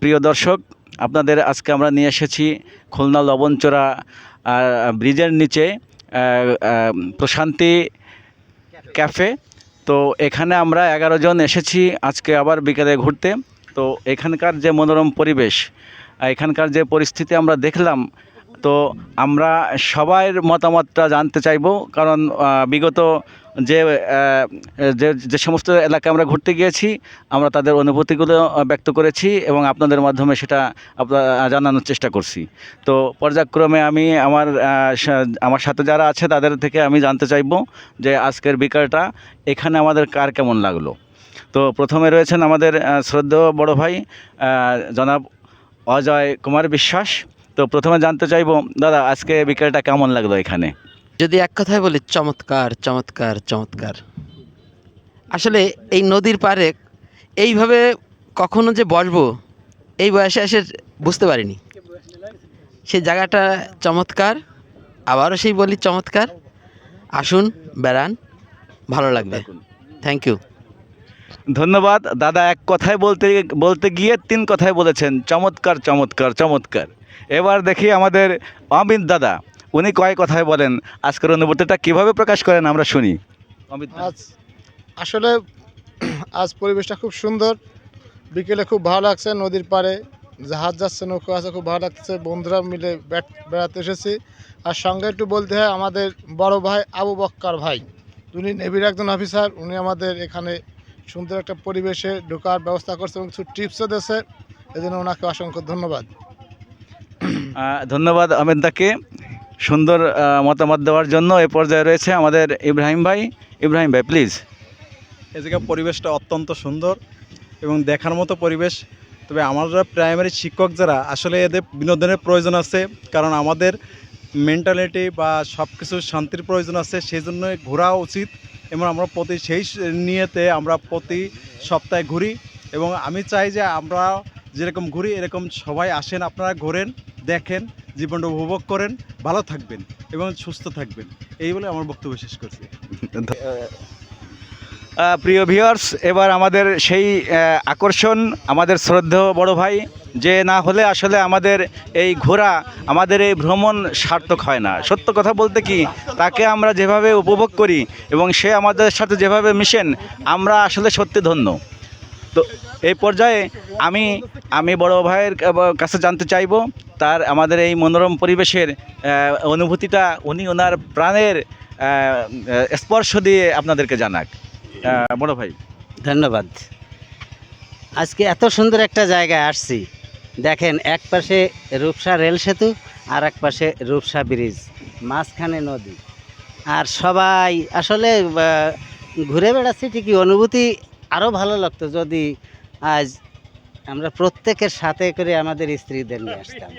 প্রিয় দর্শক, আপনাদের আজকে আমরা নিয়ে এসেছি খুলনা লবণচোরা ব্রিজের নিচে প্রশান্তি ক্যাফে। তো এখানে আমরা এগারো জন এসেছি আজকে আবার বিকেলে ঘুরতে। তো এখানকার যে মনোরম পরিবেশ এখানকার যে পরিস্থিতি আমরা দেখলাম তো আমরা সবার মতামতটা জানতে চাইব, কারণ বিগত যে যে সমস্ত এলাকায় আমরা ঘুরতে গিয়েছি, আমরা তাদের অনুভূতিগুলো ব্যক্ত করেছি এবং আপনাদের মাধ্যমে সেটা আপনার জানানোর চেষ্টা করছি। তো পর্যায়ক্রমে আমি আমার আমার সাথে যারা আছে তাদের থেকে আমি জানতে চাইব যে আজকের বিকালটা এখানে আমাদের কার কেমন লাগল। তো প্রথমে রয়েছেন আমাদের শ্রদ্ধেয় বড় ভাই জনাব অজয় কুমার বিশ্বাস। তো প্রথমে জানতে চাইব দাদা আজকে বিকেলটা কেমন লাগল এখানে? যদি এক কথায় বলি চমৎকার চমৎকার চমৎকার। আসলে এই নদীর পারে এইভাবে কখনো যে বসবো এই বয়সে এসে বুঝতে পারিনি। সেই জায়গাটা চমৎকার আবারও সেই বলি চমৎকার। আসুন বেড়ান ভালো লাগবে। থ্যাংক ইউ ধন্যবাদ। দাদা এক কথায় বলতে বলতে গিয়ে তিন কথায় বলেছেন, চমৎকার চমৎকার চমৎকার। এবার দেখি আমাদের অমিত দাদা, উনি কয় কথায় বলেন? আজকের অনুভূতিটা কীভাবে প্রকাশ করেন আমরা শুনি। অমিত আজ, আসলে আজ পরিবেশটা খুব সুন্দর। বিকেলে খুব ভালো লাগছে, নদীর পাড়ে জাহাজ যাচ্ছে, নৌকো আছে, খুব ভালো লাগছে। বন্ধুরা মিলে বেড়াতে এসেছি। আর সঙ্গে একটু বলতে হয়, আমাদের বড় ভাই আবু বক্কার ভাই, উনি নেভির একজন অফিসার উনি আমাদের এখানে সুন্দর একটা পরিবেশে ঢোকার ব্যবস্থা করছে এবং কিছু টিপসও দিয়েছে। এই জন্য ওনাকে অসংখ্য ধন্যবাদ। ধন্যবাদ অমিত দাকে। সুন্দর মতামত দেওয়ার জন্য এ পর্যায়ে রয়েছে আমাদের ইব্রাহিম ভাই। ইব্রাহিম ভাই প্লিজ এ জায়গার পরিবেশটা অত্যন্ত সুন্দর এবং দেখার মতো পরিবেশ। তবে আমরা প্রাইমারি শিক্ষক যারা আসলে এদের বিনোদনের প্রয়োজন আছে কারণ আমাদের মেন্টালিটি বা সব কিছু শান্তির প্রয়োজন আছে সেই জন্য ঘোরা উচিত। এবং আমরা প্রতি সেই নিয়েতে আমরা প্রতি সপ্তাহে ঘুরি এবং আমি চাই যে আমরা যেরকম ঘুরি, এরকম সবাই আসেন, আপনারা ঘোরেন, দেখেন, জীবনটা উপভোগ করেন, ভালো থাকবেন এবং সুস্থ থাকবেন। এই বলে আমার বক্তব্য শেষ করছি। প্রিয় ভিউয়ার্স এবার আমাদের সেই আকর্ষণ, আমাদের শ্রদ্ধেয় বড় ভাই যে না হলে আসলে আমাদের এই ঘোরা আমাদের এই ভ্রমণ সার্থক হয় না। সত্য কথা বলতে কি, তাকে আমরা যেভাবে উপভোগ করি এবং সে আমাদের সাথে যেভাবে মিশেন, আমরা আসলে সত্যি ধন্য। তো এই পর্যায়ে আমি আমি বড় ভাইয়ের কাছে জানতে চাইব, তার আমাদের এই মনোরম পরিবেশের অনুভূতিটা, উনি ওনার প্রাণের স্পর্শ দিয়ে আপনাদেরকে জানাক। বড় ভাই। ধন্যবাদ। আজকে এত সুন্দর একটা জায়গায় আসছি। দেখেন, এক পাশে রূপসা রেল সেতু আর এক পাশে রূপসা ব্রিজ, মাঝখানে নদী। আর সবাই আসলে ঘুরে বেড়াচ্ছি ঠিকই, অনুভূতি আরও ভালো লাগতো যদি আজ আমরা প্রত্যেকের সাথে করে আমাদের স্ত্রীদের নিয়ে আসতাম।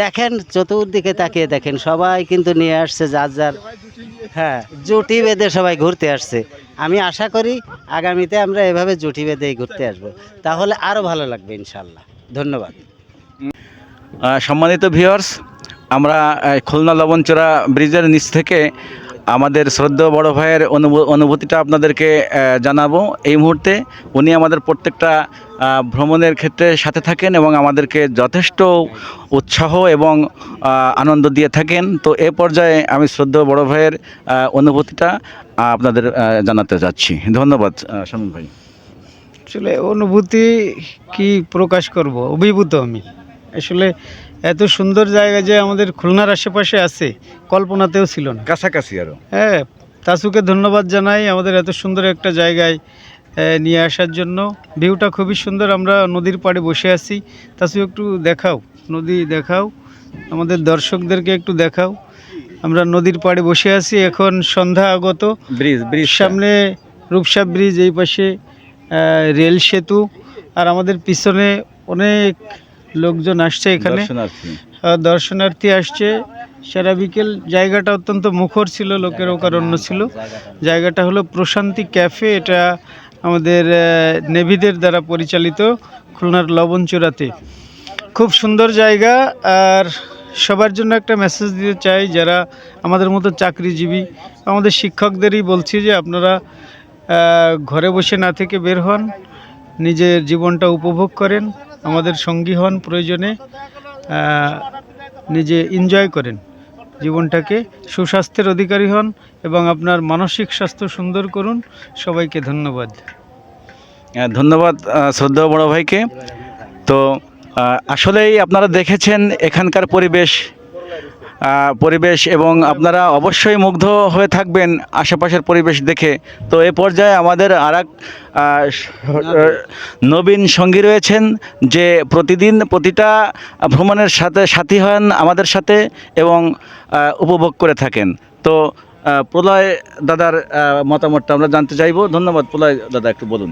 দেখেন, চতুর্দিকে তাকিয়ে দেখেন, সবাই কিন্তু নিয়ে আসছে, যার যার হ্যাঁ জুটি বেঁধে সবাই ঘুরতে আসছে। আমি আশা করি আগামীতে আমরা এভাবে জুটি বেঁধেই ঘুরতে আসব। তাহলে আরও ভালো লাগবে, ইনশাল্লাহ। ধন্যবাদ। সম্মানিত ভিউয়ার্স, আমরা খুলনা লবণচোরা ব্রিজের নিচ থেকে আমাদের শ্রদ্ধেয় বড় ভাইয়ের অনুভূ- অনুভূতিটা আপনাদেরকে জানাব। এই মুহূর্তে উনি আমাদের প্রত্যেকটা ভ্রমণের ক্ষেত্রে সাথে থাকেন এবং আমাদেরকে যথেষ্ট উৎসাহ এবং আনন্দ দিয়ে থাকেন। তো এ পর্যায়ে আমি শ্রদ্ধেয় বড় ভাইয়ের অনুভূতিটা আপনাদের জানাতে যাচ্ছি। ধন্যবাদ শামীম ভাই। আসলে অনুভূতি কি প্রকাশ করব? অভিভূত আমি। আসলে এত সুন্দর জায়গা যে আমাদের খুলনার আশেপাশে আছে কল্পনাতেও ছিল না। কাছাকাছি আরও হ্যাঁ তাসুকে ধন্যবাদ জানাই আমাদের এত সুন্দর একটা জায়গায় নিয়ে আসার জন্য। ভিউটা খুবই সুন্দর আমরা নদীর পাড়ে বসে আছি। তাসু একটু দেখাও নদী দেখাও আমাদের দর্শকদেরকে একটু দেখাও। আমরা নদীর পাড়ে বসে আছি এখন সন্ধ্যা আগত। ব্রিজ ব্রিজ সামনে রূপসা ব্রিজ এই পাশে রেল সেতু আর আমাদের পিছনে অনেক লোকজন আসছে এখানে। দর্শনার্থী। দর্শনার্থী আসছে। সারা বিকেল জায়গাটা অত্যন্ত মুখর ছিল লোকের অকারণ্য ছিল। জায়গাটা। হলো প্রশান্তি ক্যাফে এটা আমাদের নেভিদের দ্বারা পরিচালিত খুলনার লবণচূড়াতে। খুব সুন্দর জায়গা আর সবার জন্য একটা মেসেজ দিতে চাই যারা আমাদের মতো চাকরিজীবী। আমাদের শিক্ষকদেরই বলছি যে আপনারা ঘরে বসে না থেকে বের হন, নিজের জীবনটা উপভোগ করেন, আমাদের সঙ্গী হন প্রয়োজনে নিজে এনজয় করেন। জীবনটাকে সুস্বাস্থ্যের অধিকারী হন এবং আপনার মানসিক স্বাস্থ্য সুন্দর করুন। সবাইকে ধন্যবাদ। ধন্যবাদ শ্রদ্ধা বড় ভাইকে। তো আসলেই আপনারা দেখেছেন এখানকার পরিবেশ পরিবেশ এবং আপনারা অবশ্যই মুগ্ধ হয়ে থাকবেন আশেপাশের পরিবেশ দেখে। তো এ পর্যায়ে আমাদের আর নবীন সঙ্গী রয়েছেন যে প্রতিদিন প্রতিটা ভ্রমণের সাথে সাথী হন আমাদের সাথে এবং উপভোগ করে থাকেন। তো প্রলয় দাদার মতামতটা আমরা জানতে চাইব। ধন্যবাদ প্রলয় দাদা, একটু বলুন।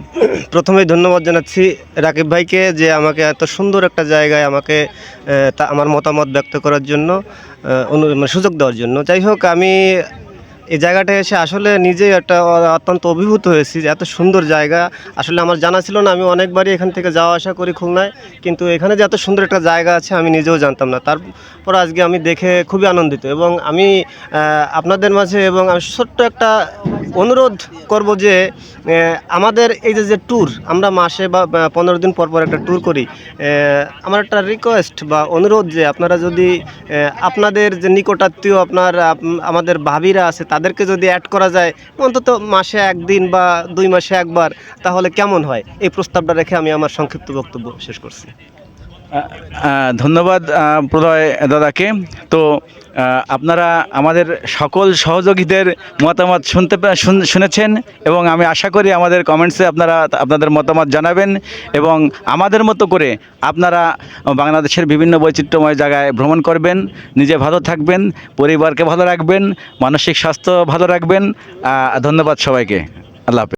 প্রথমেই ধন্যবাদ জানাচ্ছি রাকিব ভাইকে যে আমাকে এত সুন্দর একটা জায়গায় আমাকে তা, আমার মতামত ব্যক্ত করার জন্য মানে সুযোগ দেওয়ার জন্য। যাই হোক, আমি এই জায়গাটা এসে আসলে নিজেই একটা অত্যন্ত অভিভূত হয়েছি এত সুন্দর জায়গা। আসলে আমার জানা ছিল না, আমি অনেকবারই এখান থেকে যাওয়া আসা করি খুলনায়। কিন্তু এখানে যে এত সুন্দর একটা জায়গা আছে, আমি নিজেও জানতাম না। তারপর আজকে আমি দেখে খুবই আনন্দিত এবং আমি আপনাদের মাঝে এবং আমি ছোট্ট একটা অনুরোধ করব যে আমাদের এই যে যে ট্যুর আমরা মাসে বা পনেরো দিন পর পর একটা ট্যুর করি আমার একটা রিকোয়েস্ট বা অনুরোধ যে, আপনারা যদি আপনাদের যে নিকটাত্মীয় আপনার আমাদের ভাবিরা আছে, তাদেরকে যদি অ্যাড করা যায়, অন্তত মাসে একদিন বা দুই মাসে একবার, তাহলে কেমন হয়? এই প্রস্তাবটা রেখে আমি আমার সংক্ষিপ্ত বক্তব্য শেষ করছি। ধন্যবাদ আহ, প্রলয় দাদাকে। তো আপনারা আমাদের সকল সহযোগীদের মতামত শুনতে শুন- শুনেছেন এবং আমি আশা করি আমাদের কমেন্টসে আপনারা আপনাদের মতামত জানাবেন এবং আমাদের মতো করে আপনারা বাংলাদেশের বিভিন্ন বৈচিত্র্যময় জায়গায় ভ্রমণ করবেন নিজে ভালো থাকবেন পরিবারকে ভালো রাখবেন মানসিক স্বাস্থ্য ভালো রাখবেন। ধন্যবাদ সবাইকে। আল্লাহ হাফেজ।